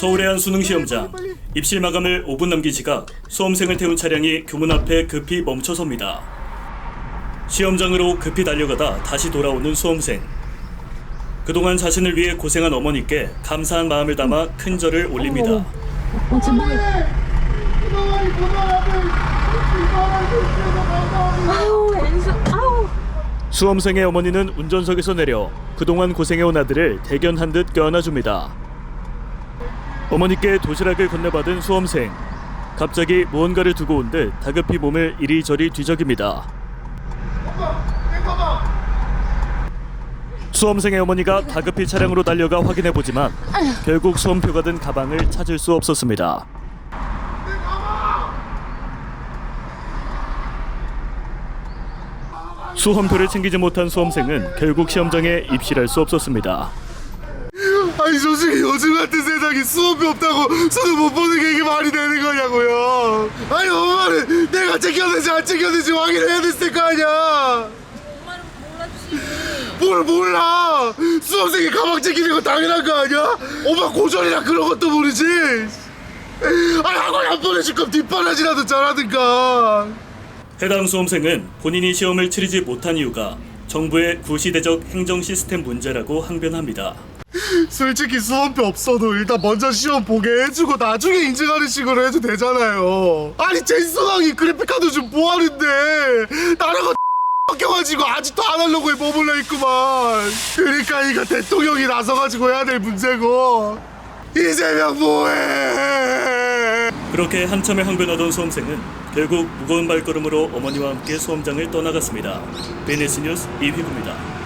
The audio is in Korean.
서울의 한 수능 시험장 입실 마감을 5분 남긴 시각 수험생을 태운 차량이 교문 앞에 급히 멈춰섭니다. 시험장으로 급히 달려가다 다시 돌아오는 수험생. 그동안 자신을 위해 고생한 어머니께 감사한 마음을 담아 큰 절을 올립니다. 수험생의 어머니는 운전석에서 내려 그동안 고생해온 아들을 대견한 듯 껴안아줍니다. 어머니께 도시락을 건네받은 수험생. 갑자기 무언가를 두고 온 듯 다급히 몸을 이리저리 뒤적입니다. 수험생의 어머니가 다급히 차량으로 달려가 확인해 보지만 결국 수험표가 든 가방을 찾을 수 없었습니다. 수험표를 챙기지 못한 수험생은 결국 시험장에 입실할 수 없었습니다. 아니 솔직히 요즘 같은 세상에 수업이 없다고 수능 못 보는 게 이게 말이 되는 거냐고요? 아니 엄마는 내가 챙겼는지 안 챙겼는지 확인해야 됐을 거 아니야. 뭘 몰라. 수험생이 가방 챙기는 거 당연한 거 아니야? 엄마 고졸이라 그런 것도 모르지. 아니 학원 안 보내줄 거면 뒷바라지라도 잘하든가. 해당 수험생은 본인이 시험을 치르지 못한 이유가 정부의 구시대적 행정 시스템 문제라고 항변합니다. 솔직히 수험표 없어도 일단 먼저 시험 보게 해주고 나중에 인증하는 식으로 해도 되잖아요. 아니 제이슨왕이 그래픽카드 좀 뭐하는데 거 껴가지고 아직도 아날로그에 머물러 있구만. 그러니까 이거 대통령이 나서가지고 해야 될 문제고 이재명 뭐해? 그렇게 한참을 항변하던 수험생은 결국 무거운 발걸음으로 어머니와 함께 수험장을 떠나갔습니다. 베네스 뉴스 이휘구입니다.